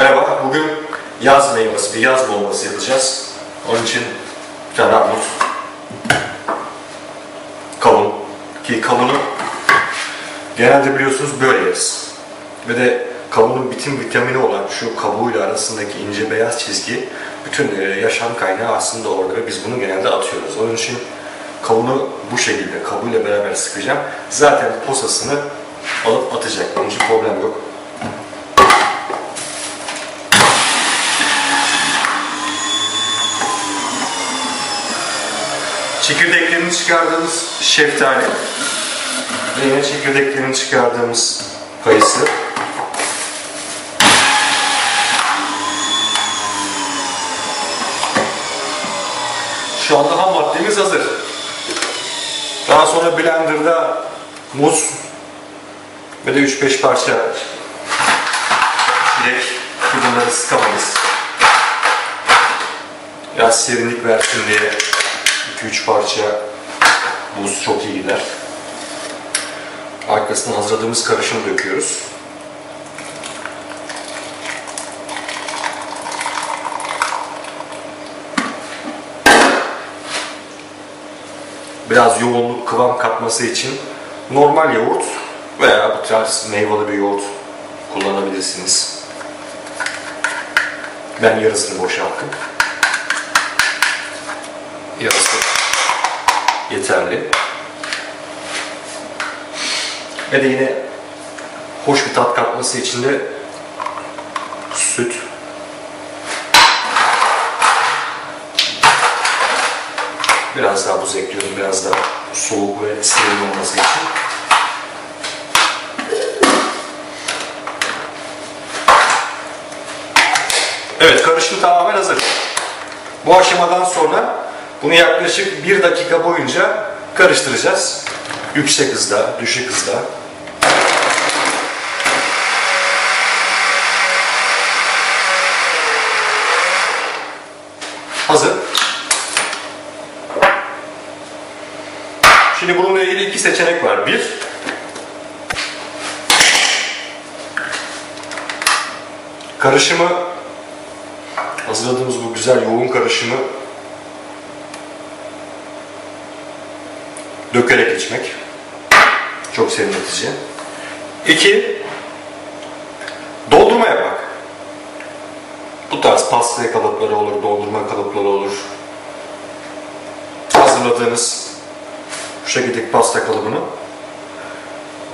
Merhaba, bugün yaz meyvesi, bir yaz bombası yapacağız. Onun için bir tane kavun ki kavunu genelde biliyorsunuz böyle yeriz. Ve de kavunun bütün vitamini olan şu kabuğuyla arasındaki ince beyaz çizgi bütün e, yaşam kaynağı aslında orada ve biz bunu genelde atıyoruz. Onun için kavunu bu şekilde kabuğuyla beraber sıkacağım. Zaten posasını alıp atacak. Onun için problem yok. Çekirdeklerini çıkardığımız şeftali ve yine çekirdeklerini çıkardığımız kayısı. Şu anda ham maddemiz hazır. Daha sonra blenderda muz ve de 3-5 parça çilek bunları sıkamayız. Biraz serinlik versin diye 2-3 parça buz çok iyi gider. Arkasına hazırladığımız karışımı döküyoruz. Biraz yoğunluk, kıvam katması için normal yoğurt veya bu tarz meyveli bir yoğurt kullanabilirsiniz. Ben yarısını boşalttım. Yarısı yeterli. Ve de yine hoş bir tat katması için de süt biraz daha buz ekliyorum biraz daha soğuk ve serin olması için. Evet karışım tamamen hazır. Bu aşamadan sonra bunu yaklaşık bir dakika boyunca karıştıracağız. Yüksek hızda, düşük hızda. Hazır. Şimdi bununla ilgili iki seçenek var. Bir, karışımı hazırladığımız bu güzel yoğun karışımı dökerek içmek. Çok serinletici. İki, doldurma yapmak. Bu tarz pasta kalıpları olur, doldurma kalıpları olur. Hazırladığınız bu şekildeki pasta kalıbını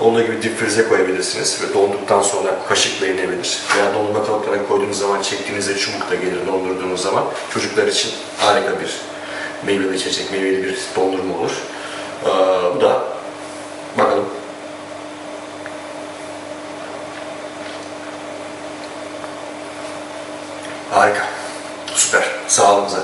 olduğu gibi dip frize koyabilirsiniz ve donduktan sonra kaşıkla inebilir. Veya dondurma kalıplarına koyduğunuz zaman çektiğinizde çubuk da gelir dondurduğunuz zaman. Çocuklar için harika bir meyveli içecek, meyveli bir dondurma olur. Ee, bu da bakalım. Harika. Süper. Sağlığınıza.